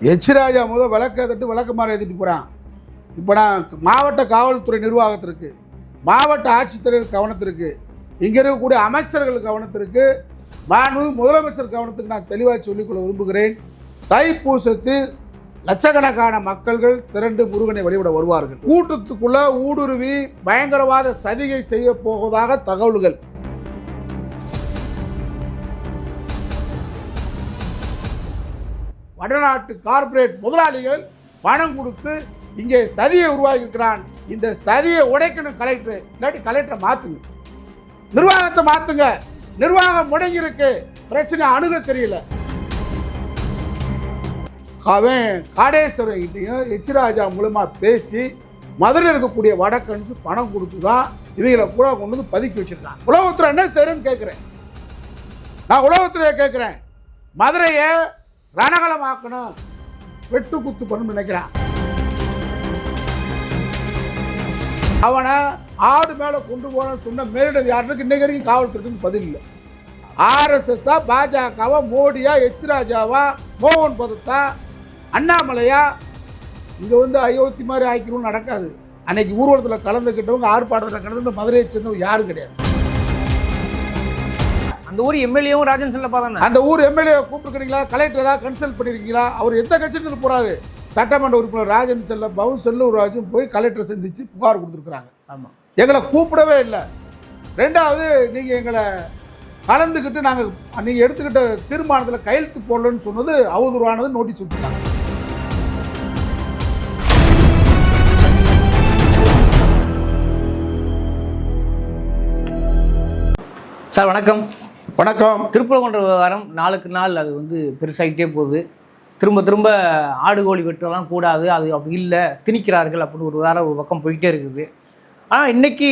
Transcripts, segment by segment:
எச்ராஜா முதல் விளக்க தட்டு விளக்கமாறு ஏற்றிட்டு போகிறான் இப்போ நான் மாவட்ட காவல்துறை நிர்வாகத்திற்கு மாவட்ட ஆட்சித்தலைவர் கவனத்திற்கு இங்கே இருக்கக்கூடிய அமைச்சர்கள் கவனத்திற்கு மாண்பு முதலமைச்சர் கவனத்துக்கு நான் தெளிவாக சொல்லிக்கொள்ள விரும்புகிறேன். தைப்பூசத்தில் லட்சக்கணக்கான மக்கள்கள் திரண்டு முருகனை வழிபட வருவார்கள். கூட்டத்துக்குள்ள ஊடுருவி பயங்கரவாத சதிகை செய்ய போவதாக தகவல்கள். வடநாட்டு கார்ப்பரேட் முதலாளிகள் பணம் கொடுத்து இங்கே சதியை உருவாகியிருக்கிறான் இந்த சதியை உடைக்கணும் கலெக்டர் இல்லாட்டி கலெக்டரை மாற்றுங்க நிர்வாகத்தை மாற்றுங்க நிர்வாகம் முடங்கியிருக்கு. பிரச்சனை அணுக தெரியல. அவன் காடேஸ்வரன் கிட்டையும் எச்ராஜா மூலமாக பேசி மதுரையில் இருக்கக்கூடிய வடக்கன்ஸ் பணம் கொடுத்து தான் இவங்களை கூட கொண்டு வந்து பதுக்கி வச்சிருக்கான். உலகத்துறை என்ன செய்யறேன்னு கேட்குறேன் நான் உலகத்துறையை கேட்குறேன் மதுரையை ரணகலமாக்கணும் வெட்டு குத்து பண்ணணும்னு நினைக்கிறான். அவனை ஆடு மேலே கொண்டு போன சொன்ன மேலிடம் யாருக்கு? இன்னைக்கு வரைக்கும் காவல்துறைக்கு பதில் இல்லை. ஆர்எஸ்எஸ்ஸா பாஜகவா மோடியா எச் ராஜாவா மோகன் பதத்தா அண்ணாமலையா? இங்கே வந்து அயோத்தி மாதிரி ஆக்கிரும் நடக்காது. அன்னைக்கு ஊர்வலத்தில் கலந்துக்கிட்டவங்க ஆர்ப்பாட்டத்தில் கலந்துக்கிட்ட மதுரையை சேர்ந்தவங்க யாரும் கிடையாது. அந்த ஊர் எம்எல்ஏவும் ராஜன் செல்லப்பா தானே? அந்த ஊர் எம்எல்ஏ கூப்பிட்டுருக்கீங்களா கலெக்டர் ஏதாவது கன்சல்ட் பண்ணியிருக்கீங்களா அவர் எந்த கட்சியிலிருந்து போறாரு? சட்டமன்ற உறுப்பினர் ராஜன் செல்ல பவன் செல்லூர் ராஜும் போய் கலெக்டர் சந்திச்சு புகார் கொடுத்துருக்குறாங்க. ஆமா. எங்களை கூப்பிடவே இல்லை. ரெண்டாவது நீங்கள் எங்களை கலந்துக்கிட்டு நாங்கள் நீங்கள் எடுத்துக்கிட்ட தீர்மானத்தில் கையெழுத்து போடலன்னு சொன்னது அவதூறானது நோட்டீஸ் விட்டுருக்காங்க சார் வணக்கம். வணக்கம். திருப்பரங்குன்ற விவகாரம் நாளுக்கு நாள் அது வந்து பெருசாகிட்டே போகுது. திரும்ப திரும்ப ஆடு கோழி வெட்டலாம் கூடாது அது அப்படி இல்லை திணிக்கிறார்கள் அப்படின்னு ஒரு வேற ஒரு பக்கம் போயிட்டே இருக்குது. ஆனால் இன்னைக்கு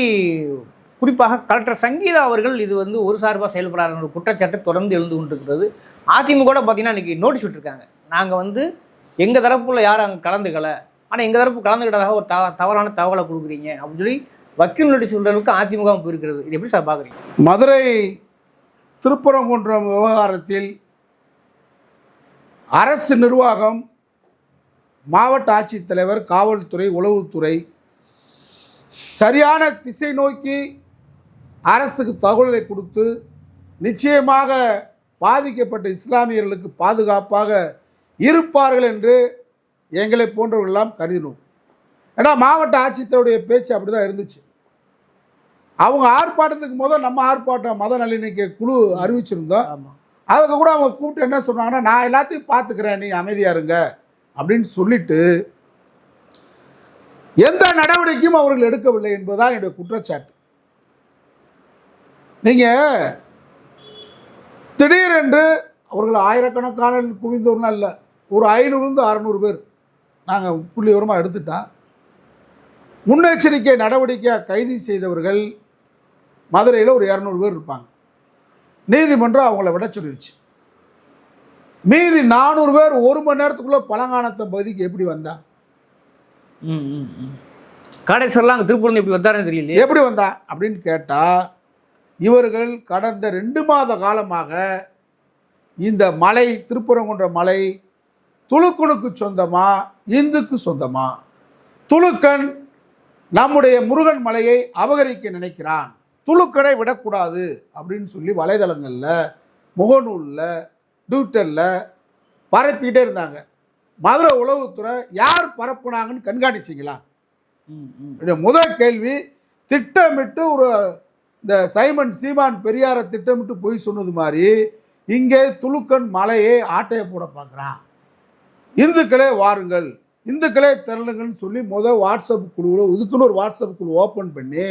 குறிப்பாக கலெக்டர் சங்கீதா அவர்கள் இது வந்து ஒரு சார்பாக செயல்படாத குற்றச்சாட்டு தொடர்ந்து எழுந்து கொண்டிருக்கிறது. அதிமுக கூட பார்த்தீங்கன்னா இன்னைக்கு நோட்டீஸ் விட்டுருக்காங்க. நாங்கள் வந்து எங்கள் தரப்புல யாரும் அங்கே கலந்துக்கல. ஆனால் எங்கள் தரப்பு கலந்துக்கிட்டதாக ஒரு தவ தவறான தகவலை கொடுக்குறீங்க அப்படின்னு சொல்லி வக்கீல் நோட்டீஸ் சொல்கிறதுக்கு அதிமுக போயிருக்கிறது. இது எப்படி சார் பார்க்குறீங்க மதுரை திருப்பரங்குன்றம் விவகாரத்தில் அரசு நிர்வாகம் மாவட்ட ஆட்சித்தலைவர் காவல்துறை உளவுத்துறை சரியான திசை நோக்கி அரசுக்கு தகவலை கொடுத்து நிச்சயமாக பாதிக்கப்பட்ட இஸ்லாமியர்களுக்கு பாதுகாப்பாக இருப்பார்கள் என்று எங்களை போன்றவர்களெல்லாம் கருதினோம். ஏன்னா மாவட்ட ஆட்சித்தலைவருடைய பேச்சு அப்படி தான் இருந்துச்சு. அவங்க ஆர்ப்பாட்டத்துக்கு முதல் நம்ம ஆர்ப்பாட்டம் மத நல்லிணக்க குழு அறிவிச்சிருந்தோம். ஆமாம் அதுக்கு கூட அவங்க கூப்பிட்டு என்ன சொன்னாங்கன்னா நான் எல்லாத்தையும் பார்த்துக்கிறேன் நீ அமைதியா இருங்க அப்படின்னு சொல்லிட்டு எந்த நடவடிக்கையும் அவர்கள் எடுக்கவில்லை என்பதுதான் என்னுடைய குற்றச்சாட்டு. நீங்க திடீரென்று அவர்கள் ஆயிரக்கணக்கான குவிந்தோர்லாம் இல்லை ஒரு ஐநூறுலேருந்து அறநூறு பேர் நாங்கள் புள்ளி விவரமாக எடுத்துட்டோம். முன்னெச்சரிக்கை நடவடிக்கையாக கைது செய்தவர்கள் மதுரையில் ஒரு இரநூறு பேர் இருப்பாங்க. நீதிமன்றம் அவங்கள விட சொல்லிருச்சு. மீதி நானூறு பேர் ஒரு மணி நேரத்துக்குள்ளே பழங்கானத்தை பகுதிக்கு எப்படி வந்தா? ம் ம் ம். காடேஸ்வரலாம் அங்கே திருப்பூர் எப்படி வந்தாருன்னு தெரியலையே. எப்படி வந்தா? அப்படின்னு கேட்டால் இவர்கள் கடந்த ரெண்டு மாத காலமாக இந்த மலை திருப்பரங்குன்ற மலை துலுக்கனுக்கு சொந்தமா இந்துக்கு சொந்தமா? துலுக்கன் நம்முடைய முருகன் மலையை அபகரிக்க நினைக்கிறான். துலுக்கனை விடக்கூடாது அப்படின்னு சொல்லி வலைதளங்களில் முகநூலில் ட்விட்டரில் பரப்பிக்கிட்டே இருந்தாங்க. மதுரை உளவுத்துறை யார் பரப்புனாங்கன்னு கண்காணிச்சிங்களா? முதல் கேள்வி திட்டமிட்டு ஒரு இந்த சைமன் சீமான் பெரியாரை திட்டமிட்டு போய் சொன்னது மாதிரி இங்கே துலுக்கன் மலையை ஆட்டையை போட பார்க்குறான். இந்துக்களே வாருங்கள் இந்துக்களே திரளுங்கன்னு சொல்லி முதல் வாட்ஸ்அப் குழுவில் இதுக்குன்னு ஒரு வாட்ஸ்அப் குழு ஓப்பன் பண்ணி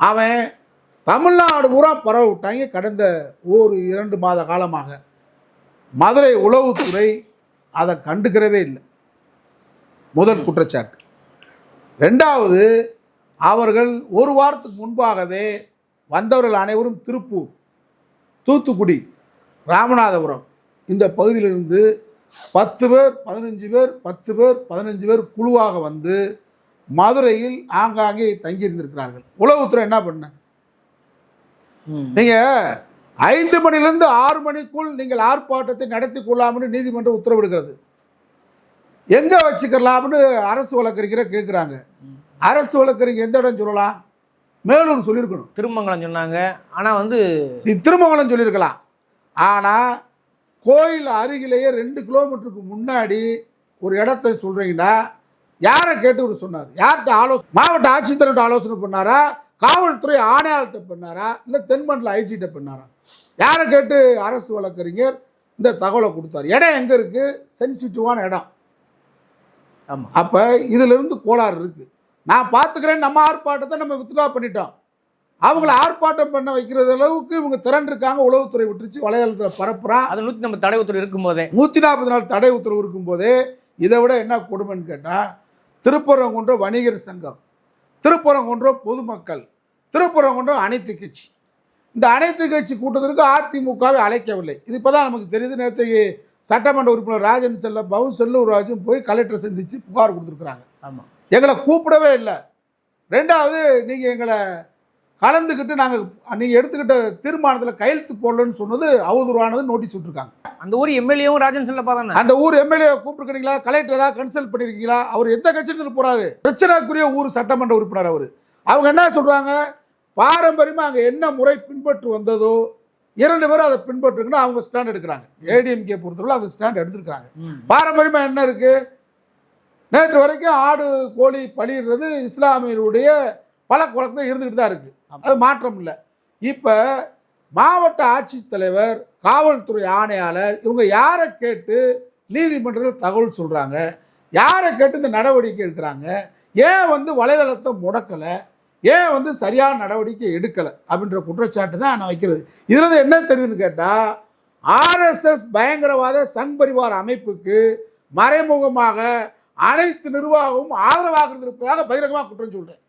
அவன் தமிழ்நாடு பூரா பரவ விட்டாங்க கடந்த ஒரு இரண்டு மாத காலமாக. மதுரை உளவுத்துறை அதை கண்டுக்கிறவே இல்லை. முதல் குற்றச்சாட்டு. ரெண்டாவது அவர்கள் ஒரு வாரத்துக்கு முன்பாகவே வந்தவர்கள் அனைவரும் திருப்பூர் தூத்துக்குடி ராமநாதபுரம் இந்த பகுதியிலிருந்து பத்து பேர் பதினஞ்சு பேர் பத்து பேர் பதினஞ்சு பேர் குழுவாக வந்து மதுரையில் ஆங்காங்கே தங்கியிருந்திருக்கிறார்கள். உளவுத்துறை என்ன பண்ண? நீங்கள் ஐந்து மணிலிருந்து ஆறு மணிக்குள் நீங்கள் ஆர்ப்பாட்டத்தை நடத்தி கொள்ளாமல் நீதிமன்றம் உத்தரவிடுகிறது. எங்கே வச்சுக்கலாம்னு அரசு வழக்கறிஞரை கேட்குறாங்க அரசு வழக்கறிஞர் எந்த இடம் சொல்லலாம்? மேலூர் சொல்லியிருக்கணும். திருமங்கலம் சொன்னாங்க. ஆனால் வந்து நீ திருமங்கலம் சொல்லியிருக்கலாம். ஆனால் கோயில் அருகிலேயே ரெண்டு கிலோமீட்டருக்கு முன்னாடி ஒரு இடத்த சொல்கிறீங்கன்னா யாரை கேட்டு சொன்னார்? யார்கிட்ட ஆலோசனை மாவட்ட ஆட்சித்தலைவர்கிட்ட ஆலோசனை பண்ணாரா? காவல்துறை ஆணையாளர்கிட்ட பண்ணாரா? இல்லை தென்மண்டல ஐஜிகிட்ட பண்ணாரா? யாரை கேட்டு அரசு வழக்கறிஞர் இந்த தகவலை கொடுத்தார். இடம் எங்கே இருக்குது சென்சிட்டிவான இடம். அப்போ இதிலிருந்து கோளாறு இருக்குது நான் பார்த்துக்கிறேன். நம்ம ஆர்ப்பாட்டத்தை நம்ம வித்ட்ரா பண்ணிட்டோம். அவங்கள ஆர்ப்பாட்டம் பண்ண வைக்கிறது அளவுக்கு இவங்க திரண்டு இருக்காங்க உளவுத்துறை விட்டுருச்சு. வலைதளத்தில் பரப்புறான் அது நூற்றி நம்ம தடை உத்தரவு இருக்கும்போதே. நூற்றி நாற்பது நாள் தடை உத்தரவு இருக்கும்போதே இதை விட என்ன கொடுமைன்னு கேட்டால் திருப்பரங்குன்றம் வணிகர் சங்கம். திருப்பரங்குன்றம் பொதுமக்கள் திருப்பரங்குன்றம் அனைத்து கட்சி. இந்த அனைத்து கட்சி கூட்டத்திற்கு அதிமுகவை அழைக்கவில்லை. இது இப்போ தான் நமக்கு தெரியுது. நேற்றுக்கு சட்டமன்ற உறுப்பினர் ராஜன் செல்ல பவு செல்லூர் ராஜும் போய் கலெக்டரை சந்தித்து புகார் கொடுத்துருக்குறாங்க. ஆமாம் எங்களை கூப்பிடவே இல்லை. ரெண்டாவது நீங்கள் எங்களை கலந்துக்கிட்டு நாங்கள் நீங்கள் எடுத்துக்கிட்ட தீர்மானத்தில் கையெழுத்து போடலன்னு சொன்னது அவதூறானது நோட்டீஸ் விட்டுருக்காங்க. அந்த ஊர் எம்எல்ஏவும் ராஜன் செல்லப்பா தானே அந்த ஊர் எம்எல்ஏ கூப்பிட்டுருக்கீங்களா? கலெக்டர் ஏதாவது கன்சல்ட் பண்ணியிருக்கீங்களா அவர் எந்த கட்சிக்கு போறாரு. பிரச்சனைக்குரிய ஊர் சட்டமன்ற உறுப்பினர் அவர். அவங்க என்ன சொல்றாங்க? பாரம்பரியமாக அங்கே என்ன முறை பின்பற்று வந்ததோ இரண்டு பேரும் அதை பின்பற்றுங்கன்னா அவங்க ஸ்டாண்ட் எடுக்கிறாங்க. ஏடிஎம்கே பொறுத்தவரை அந்த ஸ்டாண்ட் எடுத்திருக்காங்க. பாரம்பரியமாக என்ன இருக்கு? நேற்று வரைக்கும் ஆடு கோழி பலியிடுறது இஸ்லாமியருடைய பழக்க வழக்கம் இருந்துகிட்டு தான் இருக்கு. அது மாற்றம் இல்லை. இப்போ மாவட்ட ஆட்சித்தலைவர் காவல்துறை ஆணையாளர் இவங்க யாரை கேட்டு நீதிமன்றத்தில் தகவல் சொல்கிறாங்க யாரை கேட்டு இந்த நடவடிக்கை எடுக்கிறாங்க? ஏன் வந்து வலைதளத்தை முடக்கலை? ஏன் வந்து சரியான நடவடிக்கை எடுக்கலை? அப்படின்ற குற்றச்சாட்டு தான் நான் வைக்கிறது. இதில் என்ன தெரியுதுன்னு கேட்டால் ஆர்எஸ்எஸ் பயங்கரவாத சங் பரிவார் அமைப்புக்கு மறைமுகமாக அனைத்து நிர்வாகமும் ஆதரவாக இருந்திருப்பதாக பகிரங்கமாக குற்றம் சொல்கிறேன்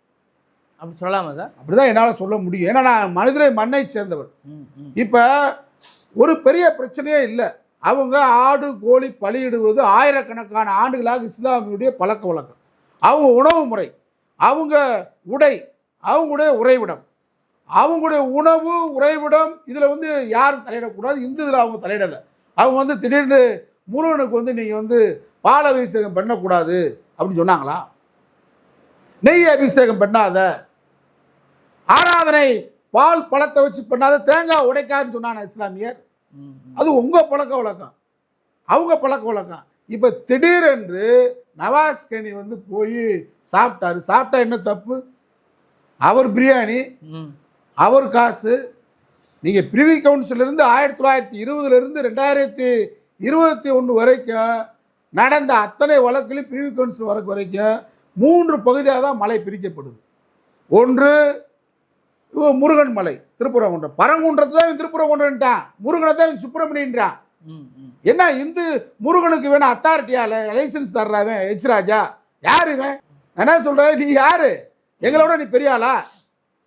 அப்படி சொல்லலாமா சார்? அப்படிதான் என்னால் சொல்ல முடியும். ஏன்னா நான் மனிதரை மண்ணை சேர்ந்தவர். இப்போ ஒரு பெரிய பிரச்சனையே இல்லை. அவங்க ஆடு கோழி பலியிடுவது ஆயிரக்கணக்கான ஆண்டுகளாக இஸ்லாமியுடைய பழக்க வழக்கம். அவங்க உணவு முறை அவங்க உடை அவங்களுடைய உறைவிடம். அவங்களுடைய உணவு உறைவிடம் இதில் வந்து யாரும் தலையிடக்கூடாது. இந்து இதில் அவங்க தலையிடலை. அவங்க வந்து திடீர்னு முருகனுக்கு வந்து நீங்கள் வந்து பால் அபிஷேகம் பண்ணக்கூடாது அப்படின்னு சொன்னாங்களா? நெய் அபிஷேகம் பண்ணாத. ஆராதனை பால் பழத்தை வச்சு பண்ணாத தேங்காய் உடைக்காதுன்னு சொன்னான இஸ்லாமியர். அது உங்கள் பழக்க வழக்கம். அவங்க பழக்க வழக்கம். இப்போ திடீரென்று நவாஸ் கனி வந்து போய் சாப்பிட்டாரு. சாப்பிட்டா என்ன தப்பு? அவர் பிரியாணி அவர் காசு. நீங்கள் பிரிவி கவுன்சிலிருந்து ஆயிரத்தி தொள்ளாயிரத்தி இருபதுலேருந்து ரெண்டாயிரத்தி இருபத்தி ஒன்று வரைக்கும் நடந்த அத்தனை வழக்குலையும் பிரிவி கவுன்சில் வழக்கு வரைக்கும் மூன்று பகுதியாக தான் மலை பிரிக்கப்படுது. ஒன்று முருகன் மலை. திருப்புறங்குன்றம் பரங்குன்றத்தை தான் இவன் திருப்புறங்குன்றன்ட்டான் முருகனை தான் சுப்பிரமணியன்றான். என்ன இந்து முருகனுக்கு வேணும் அத்தாரிட்டியா லைசன்ஸ் தர்றாவன் எச் ராஜா யார் இவன்? என்ன சொல்கிறேன் நீ யாரு? எங்களோட நீ பெரிய ஆளா?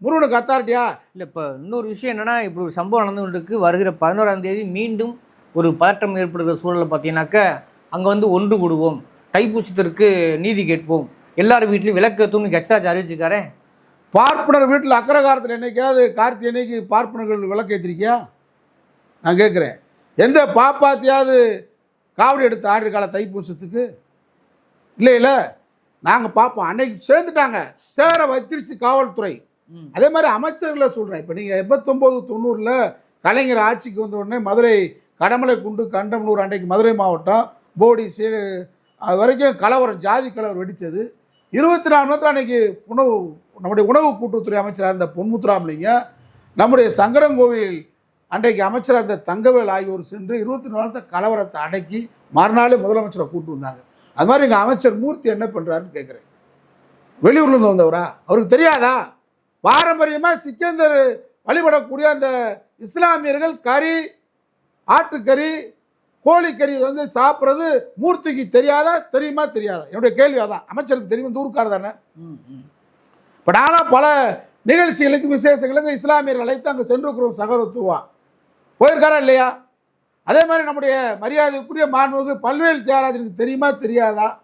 முருகனுக்கு அத்தாரிட்டியா இல்லை இப்போ இன்னொரு விஷயம் என்னன்னா இப்படி ஒரு சம்பவம் நடந்து கொண்டிருக்கு. வருகிற பதினோராம் தேதி மீண்டும் ஒரு பதற்றம் ஏற்படுகிற சூழலில் பார்த்தீங்கன்னாக்கா அங்கே வந்து ஒன்று கூடுவோம். தைப்பூசத்திற்கு நீதி கேட்போம். எல்லார் வீட்லையும் விளக்கேற்றும் கச்சாச்சு அறிவிச்சிருக்காரே. பார்ப்பனர் வீட்டில் அக்கரகாரத்தில் என்னைக்காவது கார்த்திகை அன்னைக்கு பார்ப்பனர்கள் விளக்கேற்றிருக்கியா? நான் கேட்குறேன். எந்த பாப்பாத்தியாவது காவடி எடுத்து ஆடு கால தைப்பூசத்துக்கு? இல்லை இல்லை. நாங்கள் பார்ப்போம். அன்னைக்கு சேர்ந்துட்டாங்க. சேர வச்சிருச்சு காவல்துறை. அதே மாதிரி அமைச்சர்களை சொல்கிறேன் இப்போ நீங்கள் எண்பத்தொம்போது தொண்ணூறில் கலைஞர் ஆட்சிக்கு வந்த உடனே மதுரை கடமலை குண்டு கண்டமனூர் அன்றைக்கு மதுரை மாவட்டம் போடி சீ அது வரைக்கும் கலவரம் ஜாதி கலவரம் வெடித்தது. இருபத்தி நாலு நேரத்தில் அன்றைக்கி உணவு நம்முடைய உணவு கூட்டுத்துறை அமைச்சராக இருந்த பொன்முத்துராமலிங்க நம்முடைய சங்கரங்கோவில் அன்றைக்கு அமைச்சராக இருந்த தங்கவேல் ஆகியோர் சென்று இருபத்தி நாலு கலவரத்தை அடக்கி மறுநாளே முதலமைச்சரை கூட்டு வந்தாங்க. அது மாதிரி எங்கள் அமைச்சர் மூர்த்தி என்ன பண்ணுறாருன்னு கேட்குறேன் வெளியூர்லேருந்து வந்தவரா? அவருக்கு தெரியாதா? பாரம்பரியமாக சிக்கந்தர் வழிபடக்கூடிய அந்த இஸ்லாமியர்கள் கறி ஆட்டுக்கறி கோழிக்கறி வந்து சாப்பிட்றது மூர்த்திக்கு தெரியாதா? தெரியுமா? தெரியாதா? என்னுடைய கேள்வி அதான். அமைச்சருக்கு தெரியும் இந்த தானே? ம் ம். இப்போ நானும் பல நிகழ்ச்சிகளுக்கு விசேஷங்களுக்கு இஸ்லாமியர்கள் அழைத்து அங்கே சென்றிருக்கிறோம் சகோதரத்துவா. போயிருக்காரா இல்லையா? அதே மாதிரி நம்முடைய மரியாதைக்குரிய மாண்புக்கு பல்வேல் தியாகராஜனுக்கு தெரியுமா தெரியாதா?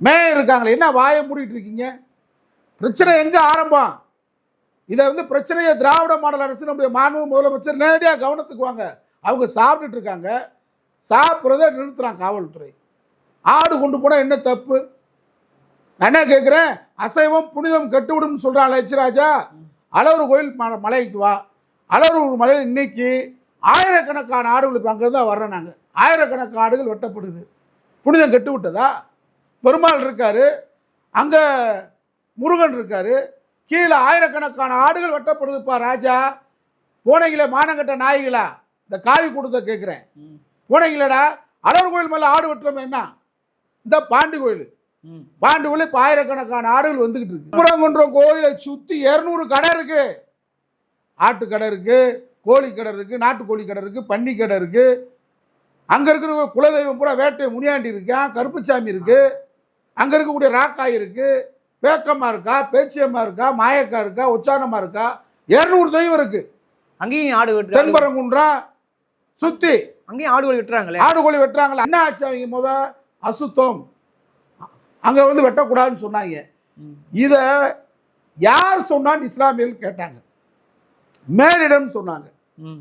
மேயர் இருக்காங்களே என்ன வாயை மூடிட்டு இருக்கீங்க? பிரச்சனை எங்கே ஆரம்பம்? இதை வந்து பிரச்சனையை திராவிட மாடல் அரசு நம்முடைய மாண்பு முதலமைச்சர் நேரடியாக கவனத்துக்கு வாங்க. அவங்க சாப்பிட்டுட்டு இருக்காங்க. சாப்பிட்றத நிறுத்துகிறான் காவல்துறை. ஆடு கொண்டு போனால் என்ன தப்பு? நான் என்ன கேட்குறேன் அசைவம் புனிதம் கெட்டுவிடும்னு சொல்கிறான் லட்சராஜா அலவூர் கோயில் ம மலைக்கு வா. அலவூர் மலையில் இன்னைக்கு ஆயிரக்கணக்கான ஆடுகள் இப்போ அங்கே தான் வர்றோம் நாங்கள் ஆயிரக்கணக்கான ஆடுகள் வெட்டப்படுது. புனிதம் கெட்டு விட்டதா பெருமாள் இருக்காரு. அங்கே முருகன் இருக்காரு. கீழே ஆயிரக்கணக்கான ஆடுகள் வெட்டப்படுதுப்பா ராஜா. போனீங்களே மானங்கட்ட நாய்களா? இந்த காவி கொடுத்த கேட்குறேன் போனீங்களேடா அலவர் கோயில் மேலே ஆடு வெட்டுறோம் என்ன? இந்த பாண்டி கோயில். ம். பாண்டி கோயில் இப்போ ஆயிரக்கணக்கான ஆடுகள் வந்துகிட்டு இருக்கு. கும்பரங்குன்றம் கோயிலை சுற்றி இரநூறு கடை இருக்கு. ஆட்டு கடை இருக்கு கோழி கடை இருக்கு நாட்டுக்கோழி கடை இருக்கு பன்னி கடை இருக்கு. அங்கே இருக்கிற குலதெய்வம் பூரா வேட்டை முனியாண்டி இருக்கான் கருப்புசாமி இருக்கு. அங்கே இருக்கக்கூடிய ராக்காய் இருக்கு. பேக்கம்மா இருக்கா பேச்சியம்மா இருக்கா மாயக்கா இருக்கா உச்சானம்மா இருக்கா? இரநூறு தெய்வம் இருக்கு. அங்கேயும் ஆடு வெட்டு தென்பரங்குன்றம் சுத்தி அங்கேயும் ஆடு கோழி வெட்டுறாங்களே. ஆடு கோழி வெட்டுறாங்களா. என்ன ஆச்சு அவங்க முத? அசுத்தம். அங்க வந்து வெட்டக்கூடாதுன்னு சொன்னாங்க. இத யார் சொன்னான்னு இஸ்லாமியர்கள் கேட்டாங்க. மேலிடம் சொன்னாங்க.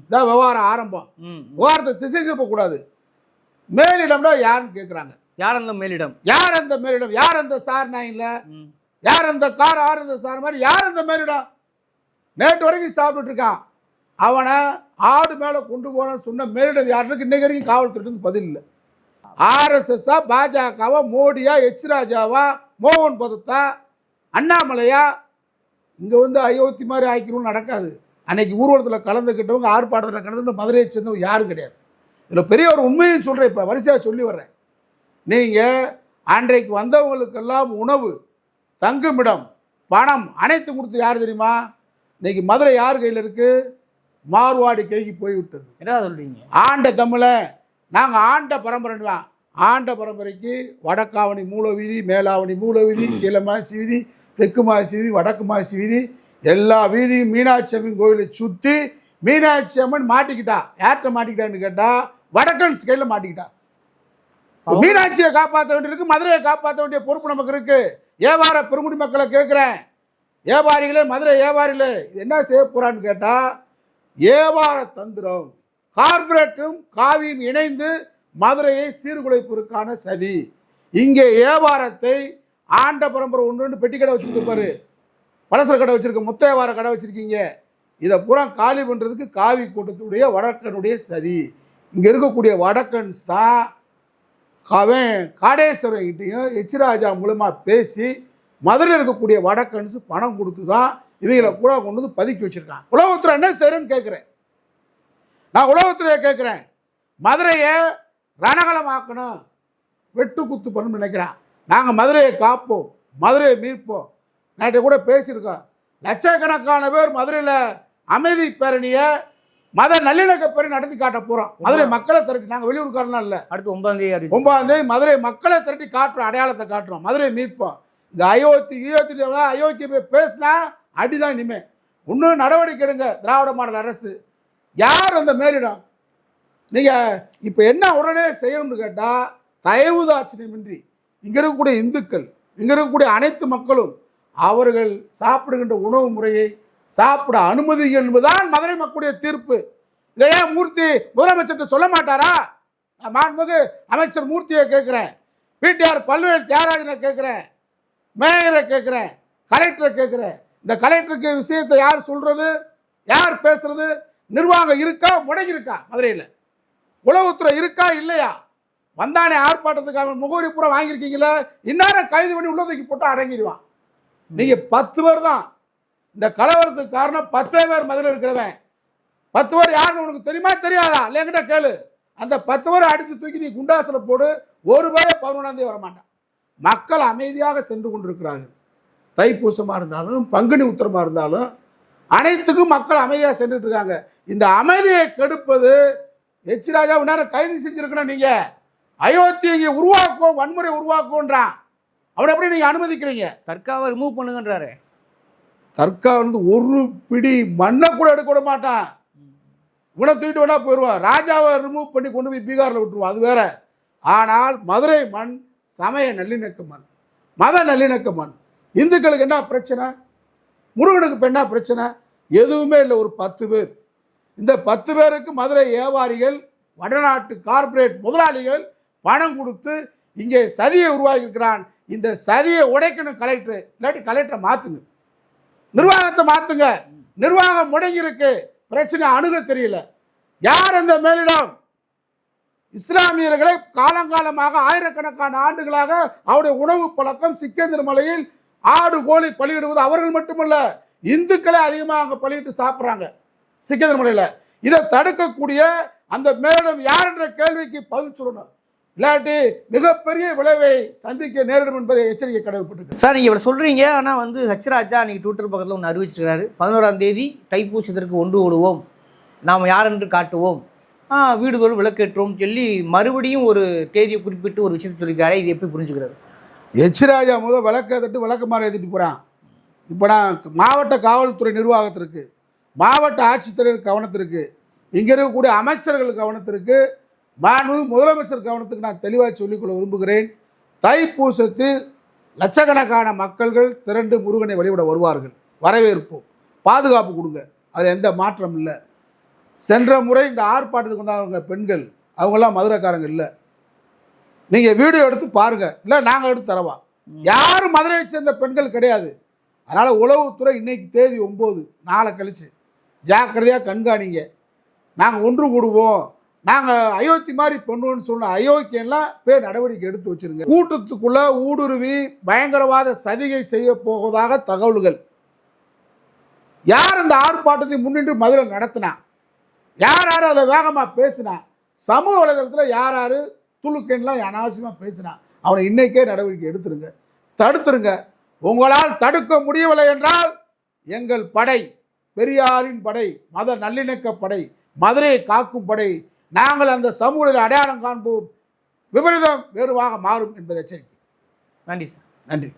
இதான் விவகாரம் ஆரம்பம். விவகாரத்தை திசை திருப்பக்கூடாது மேலிடம்னா யாருன்னு கேட்குறாங்க யார் அந்த மேலிடம்? யார் அந்த மேலிடம்? யார் அந்த சார் நாயில ம், யார் அந்த கார் ஆர் அந்த சார் மாதிரி? யார் அந்த மேலிடம்? நேற்று வரைக்கும் சாப்பிட்டுட்டு இருக்கான். அவனை ஆடு மேலே கொண்டு போனன்னு சொன்ன மேலிடம் யாருக்கு இன்னைக்கு வரைக்கும் காவல்துறையிலிருந்து பதில் இல்லை. ஆர்எஸ்எஸ்ஸா பாஜகவா மோடியா எச் ராஜாவா மோகன் பதத்தா அண்ணாமலையா? இங்கே வந்து அயோத்தி மாதிரி ஆக்கிரும் நடக்காது. அன்னைக்கு ஊர்வலத்தில் கலந்துக்கிட்டவங்க ஆர்ப்பாட்டத்தில் கலந்து மதுரையை சேர்ந்தவங்க யாரும் கிடையாது. இதில் பெரிய ஒரு உண்மையும் சொல்கிறேன் இப்போ வரிசையாக சொல்லி வர்றேன். நீங்கள் அன்றைக்கு வந்தவங்களுக்கெல்லாம் உணவு தங்குமிடம் பணம் அனைத்து கொடுத்து யார் தெரியுமா? இன்னைக்கு மதுரை யார் கையில் இருக்கு? மார்வாடி கைக்கு போய்விட்டது. என்ன சொல்றீங்க? ஆண்ட தமிழை நாங்கள் ஆண்ட பரம்பரை தான் ஆண்ட பரம்பரைக்கு வடக்காவணி மூல வீதி மேலாவணி மூல வீதி கீழ மாசி வீதி தெற்கு மாசி வீதி வடக்கு மாசி வீதி எல்லா வீதியும் மீனாட்சி அம்மன் கோயிலை சுற்றி மீனாட்சி அம்மன் மாட்டிக்கிட்டா. யார்கிட்ட மாட்டிக்கிட்டான்னு கேட்டால் வடக்கன்ஸ் கையில் மாட்டிக்கிட்டா. மீனாட்சியை காப்பாற்ற வேண்டியிருக்கு மதுரையை காப்பாற்ற வேண்டிய பொறுப்பு நமக்கு இருக்கு. வியாபார பெருங்குடி மக்களை கேட்குறேன் வியாபாரிகளே மதுரை வியாபாரிகளே இது என்ன செய்ய போறான்னு கேட்டா வியாபார தந்திரம். கார்ப்பரேட்டும் காவியும் இணைந்து மதுரையை சீர்குலைப்பதற்கான சதி. இங்கே வியாபாரத்தை ஆண்ட பரம்பரை ஒன்று பெட்டி கடை வச்சிருப்பாரு பலசர கடை வச்சுருக்க மொத்த வியாபார கடை வச்சுருக்கீங்க. இதை பூரா காலி பண்ணுறதுக்கு காவி கூட்டத்துடைய வடக்கனுடைய சதி. இங்கே இருக்கக்கூடிய வடக்கன்ஸ் தான் அவன் காடேஸ்வரங்கிட்டையும் எச்ராஜா மூலமாக பேசி மதுரையில் இருக்கக்கூடிய வடக்கன்ஸு பணம் கொடுத்து தான் இவங்களை கூட கொண்டு வந்து பதுக்கி வச்சுருக்கான் உலகத்தில் என்ன செய்யறேன்னு கேட்குறேன் நான் உளவுத்துறையை கேட்குறேன். மதுரையை ரணகலமாக்கணும். வெட்டு குத்து பண்ணணும்னு நினைக்கிறேன். நாங்கள் மதுரையை காப்போம். மதுரையை மீட்போம். நேற்று கூட பேசியிருக்கோம். லட்சக்கணக்கான பேர் மதுரையில் அமைதி பேரணியை மத நல்லிணக்க பேரணி நடத்தி காட்ட போகிறோம் மதுரை மக்களை திரட்டி நாங்கள் வெளியூர்காரலாம் இல்லை. அடுத்து ஒன்பதாம் தேதி ஒன்பதாம் தேதி மதுரை மக்களை திரட்டி காட்டுறோம் அடையாளத்தை காட்டுறோம். மதுரை மீட்போம். இந்த அயோத்தி அயோத்தி போய் பேசினா அடிதான் இனிமே. இன்னும் நடவடிக்கை எடுங்க திராவிட மாடல் அரசு. யார் அந்த மேலிடம் நீங்கள் இப்போ என்ன உடனே செய்யணும்னு கேட்டால் தயவுதாட்சியமின்றி இங்கே இருக்கக்கூடிய இந்துக்கள் இங்கே இருக்கக்கூடிய அனைத்து மக்களும் அவர்கள் சாப்பிடுகின்ற உணவு முறையை சாப்பிட அனுமதி என்பதுதான் மதுரை மக்களுடைய தீர்ப்பு. இதையே மூர்த்தி முதலமைச்சர்கிட்ட சொல்ல மாட்டாரா? நான் மாண்புமிகு அமைச்சர் மூர்த்தியை கேட்குறேன் பிடிஆர் பல்வேல் தியாகராஜனை கேட்குறேன் மேயரை கேட்குறேன் கலெக்டரை கேட்குறேன். இந்த கலெக்டருக்கு விஷயத்தை யார் சொல்கிறது யார் பேசுறது? நிர்வாகம் இருக்கா? முடங்கி இருக்கா மதுரையில். உளவுத்துறை இருக்கா? இல்லையா? வந்தானே ஆர்ப்பாட்டத்துக்காக முகவரி பூரா வாங்கியிருக்கீங்களே? இந்நேரம் கைது பண்ணி உள்ள தூக்கி போட்டு அடங்கிடுவான். நீங்கள் பத்து பேர் தான். இந்த கலவரத்துக்கு காரணம் பத்தே பேர் மதுரை இருக்கிறவன். பத்து பேர் யாருன்னு உனக்கு தெரியுமா? தெரியாதா? இல்லை என்கிட்ட கேளு. அந்த பத்து பேரை அடித்து தூக்கி நீ குண்டாசில் போடு. ஒரு பேரே பதினொன்றாந்தே வரமாட்டான். வர மாட்டான் மக்கள் அமைதியாக சென்று கொண்டிருக்கிறார்கள். தைப்பூசமாக இருந்தாலும் பங்குனி உத்தரமாக இருந்தாலும் அனைத்துக்கும் மக்கள் அமைதியாக சென்றுட்டு இருக்காங்க இந்த அமைதியை கெடுப்பது எச் ராஜா நேரம் கைது செஞ்சிருக்கணும் நீங்க. அயோத்தி இங்கே உருவாக்கும் வன்முறை உருவாக்கும்ன்றான் அவனை எப்படி நீங்க அனுமதிக்கிறீங்க? தற்காவை ரிமூவ் பண்ணுங்கன்றாரு. தற்கா வந்து ஒரு பிடி மண்ணை கூட எடுக்க விட மாட்டான். இவனை தூக்கிட்டு வேணா போயிடுவான். ராஜாவை ரிமூவ் பண்ணி கொண்டு போய் பீகாரில் விட்டுருவான். அது வேற. ஆனால் மதுரை மண் சமய நல்லிணக்க மண். மத நல்லிணக்க மண். இந்துக்களுக்கு என்ன பிரச்சனை? முருகனுக்கு இப்போ என்ன பிரச்சனை? எதுவுமே இல்லை ஒரு பத்து பேர். இந்த பத்து பேருக்கு மதுரை வியாபாரிகள் வடநாட்டு கார்ப்பரேட் முதலாளிகள் பணம் கொடுத்து இங்கே சதியை உருவாக்கியிருக்கிறான். இந்த சதியை உடைக்கணும் கலெக்டர். இல்லாட்டி கலெக்டரை மாற்றுங்க நிர்வாகத்தை மாற்றுங்க நிர்வாகம் முடங்கியிருக்கு. பிரச்சனை அணுக தெரியல. யார் அந்த மேலிடம்? இஸ்லாமியர்களை காலங்காலமாக ஆயிரக்கணக்கான ஆண்டுகளாக அவருடைய உணவு பழக்கம் சிக்கந்தர் மலையில் ஆடு கோழி பலியிடுவது அவர்கள் மட்டுமல்ல இந்துக்களே அதிகமாக அங்கே பலியிட்டு சாப்பிட்றாங்க. சிக்கந்தர் மலையில். இதை தடுக்கக்கூடிய அந்த மேலிடம் யார் என்ற கேள்விக்கு பதில் சொல்லணும். இல்லாட்டி மிகப்பெரிய விளைவை சந்திக்க நேரிடும் என்பதை எச்சரிக்கை கடமைப்பட்டிருக்கு சார் நீங்கள் இவ்வளோ சொல்கிறீங்க ஆனால் வந்து ஹச்ராஜா அன்றைக்கி ட்விட்டர் பக்கத்தில் ஒன்று அறிவிச்சிருக்கிறாரு. பதினோராம் தேதி தைப்பூசத்திற்கு ஒன்று ஓடுவோம். நாம் யார் என்று காட்டுவோம். ஆ, வீடுதோறும் விளக்கேற்றோம் சொல்லி மறுபடியும் ஒரு தேதியை குறிப்பிட்டு ஒரு விஷயத்தை சொல்லியிருக்காரு. இது எப்படி புரிஞ்சுக்கிறது? எச்ராஜா முதல் விளக்க தட்டு விளக்கமாறு ஏற்றிட்டு போகிறான் இப்போ நான் மாவட்ட காவல்துறை நிர்வாகத்திற்கு மாவட்ட ஆட்சித்தலைவர் கவனத்திற்கு இங்கே இருக்கக்கூடிய அமைச்சர்கள் கவனத்திற்கு மாண்பு முதலமைச்சர் கவனத்துக்கு நான் தெளிவாக சொல்லிக்கொள்ள விரும்புகிறேன். தைப்பூசத்தில் லட்சக்கணக்கான மக்கள்கள் திரண்டு முருகனை வழிபட வருவார்கள். வரவேற்போம். பாதுகாப்பு கொடுங்க. அதில் எந்த மாற்றம் இல்லை. சென்ற முறை இந்த ஆர்ப்பாட்டத்துக்கு வந்தவங்க பெண்கள் அவங்கெல்லாம் மதுரைக்காரங்க இல்லை. நீங்கள் வீடியோ எடுத்து பாருங்க. இல்லை நாங்கள் எடுத்து தரவா? யாரும் மதுரையை சேர்ந்த பெண்கள் கிடையாது. அதனால் உளவுத்துறை இன்னைக்கு தேதி ஒம்பது நாளை கழிச்சு. ஜாக்கிரதையாக கண்காணிங்க. நாங்கள் ஒன்று கூடுவோம். நாங்கள் அயோத்தி மாதிரி பண்ணுவோம்னு சொன்ன அயோக்கியெல்லாம் பேர் நடவடிக்கை எடுத்து வச்சிருங்க. கூட்டத்துக்குள்ள ஊடுருவி பயங்கரவாத சதிகை செய்ய போவதாக தகவல்கள். யார் அந்த ஆர்ப்பாட்டத்தை முன்னின்று மதுரை நடத்தினா? யார் யார் அதில் வேகமாக பேசினா? சமூக வலைதளத்தில் யார் யார் துளுக்கெல்லாம் அனாவசியமாக பேசினா அவனை இன்னைக்கே நடவடிக்கை எடுத்துருங்க. தடுத்துருங்க. உங்களால் தடுக்க முடியவில்லை என்றால் எங்கள் படை பெரியாரின் படை மத நல்லிணக்க படை மதுரையை காக்கும் படை நாங்கள் அந்த சமூகத்தில் அடையாளம் காண்போம். விபரீதம் வேறுவாக மாறும் என்பதை எச்சரிக்கை. நன்றி சார். நன்றி.